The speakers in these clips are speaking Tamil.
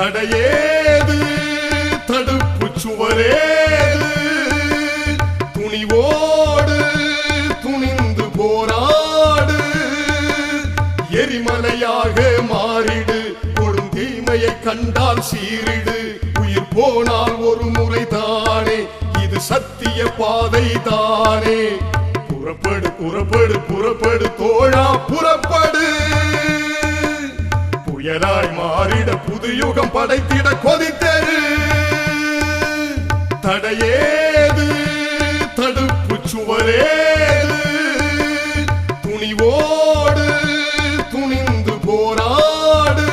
தடையேது தடுப்பு சுவரேது. துணிவோடு துணிந்து போராடு. எரிமலையாக மாறிடு கொடும் தீமையை கண்டால் சீரிடு உயிர் போனால் ஒரு முறை தானே இது சத்திய பாதை தானே. புறப்படு புறப்படு புறப்படு தோழா புறப்படு. புயலாய் மாறிட புதுயுகம் படைத்திட கொதித்தரு தடையேது தடுப்பு சுவரேது. துணிவோடு துணிந்து போராடு.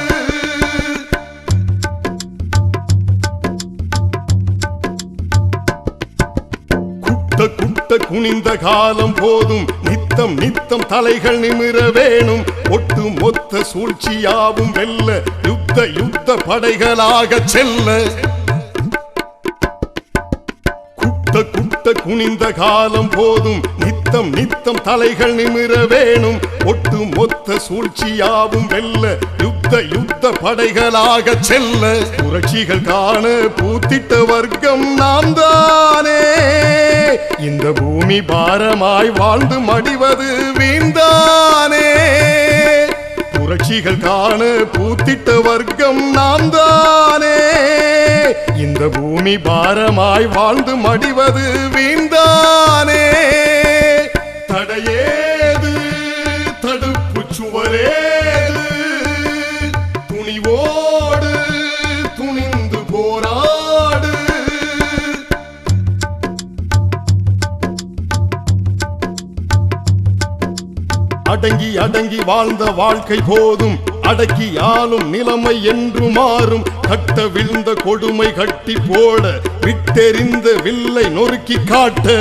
குட்ட குட்ட குனிந்த காலம் போதும். நித்தம் நித்தம் தலைகள் நிமிர வேணும். ஒட்டு மொத்த சூழ்ச்சியாவும் வெல்ல யுத்த யுத்த படைகளாக செல்ல. குட்ட குட்ட குனிந்த காலம் போதும் நித்தம் நித்தம் தலைகள் நிமிர வேணும். ஒட்டு மொத்த சூழ்ச்சியாவும் வெல்ல யுத்த யுத்த படைகளாக செல்ல. புரட்சிகள் காண பூத்திட்ட வர்க்கம் நாம் தானே இந்த பூமி பாரமாய் வாழ்ந்து மடிவது வீந்தானே புரட்சிகள் காண பூத்திட்ட வர்க்கம் நாம் தானே இந்த பூமி பாரமாய் வாழ்ந்து மடிவது வீந்தானே தடையே அடங்கி அடங்கி வாழ்ந்த வாழ்க்கை போதும். அடக்கி ஆளும் நிலைமை என்று மாறும். கட்ட விழுந்த கொடுமை கட்டி போட விட்டெறிந்த வில்லை நொறுக்கி காட்ட.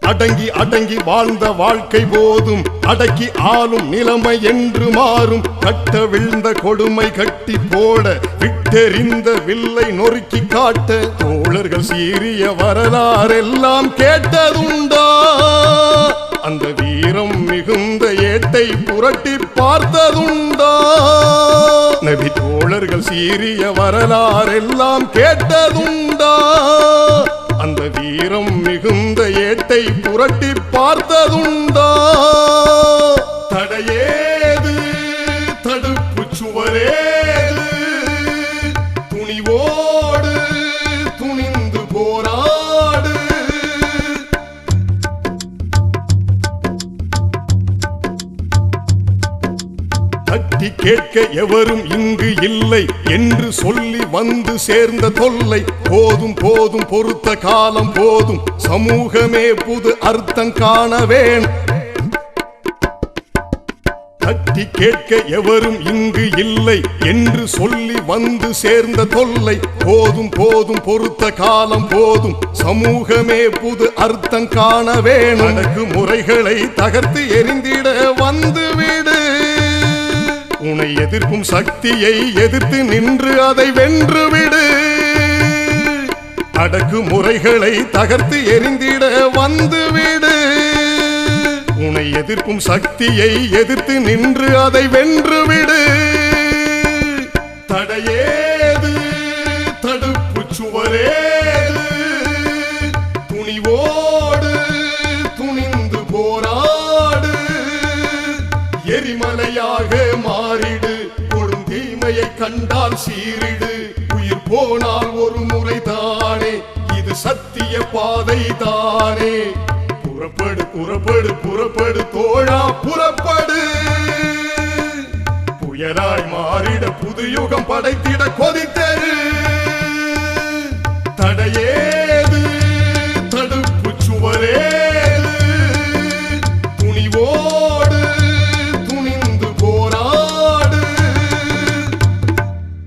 அடங்கி அடங்கி வாழ்ந்த வாழ்க்கை போதும். அடக்கி ஆளும் நிலைமை என்று மாறும். கட்ட விழுந்த கொடுமை கட்டி போட விட்டெறிந்த வில்லை நொறுக்கி காட்ட. தோழர்கள் சீரிய வரலாறெல்லாம் கேட்டதும் புரட்டி பார்த்ததுண்டா. நபி தோழர்கள் சீரிய வரலாறெல்லாம் கேட்டதுண்டா. அந்த வீரம் மிகுந்த ஏட்டை புரட்டி பார்த்ததுண்டா. தடையேது தடுப்பு சுவரேது துணிவோடு துணிந்து தட்டி கேட்க எவரும் இங்கு இல்லை என்று சொல்லி வந்து சேர்ந்த தொல்லை. போதும் போதும் பொறுத்த காலம் போதும். சமூகமே புது அர்த்தம் காண வேணும் தட்டி கேட்க எவரும் இங்கு இல்லை என்று சொல்லி வந்து சேர்ந்த தொல்லை. போதும் போதும் பொறுத்த காலம் போதும். சமூகமே புது அர்த்தம் காண வேணும். முறைகளை தகர்த்து எரிந்திட வந்து விடு. உன்னை எதிர்க்கும் சக்தியை எதிர்த்து நின்று அதை வென்றுவிடு அடக்கு முறைகளை தகர்த்து எரிந்திட வந்துவிடு உன்னை எதிர்க்கும் சக்தியை எதிர்த்து நின்று அதை வென்றுவிடு தடையேது தடுப்பு சுவரேது துணிவோ எரிமலையாக மாறிடு. கொடும் தீமையை கண்டால் சீரிடு உயிர் போனால் ஒரு முறை தானே இது சத்திய பாதை தானே புறப்படு புறப்படு புறப்படு தோழா புறப்படு. புயலாய் மாறிட புது யுகம் படைத்திட கொதித்தரு.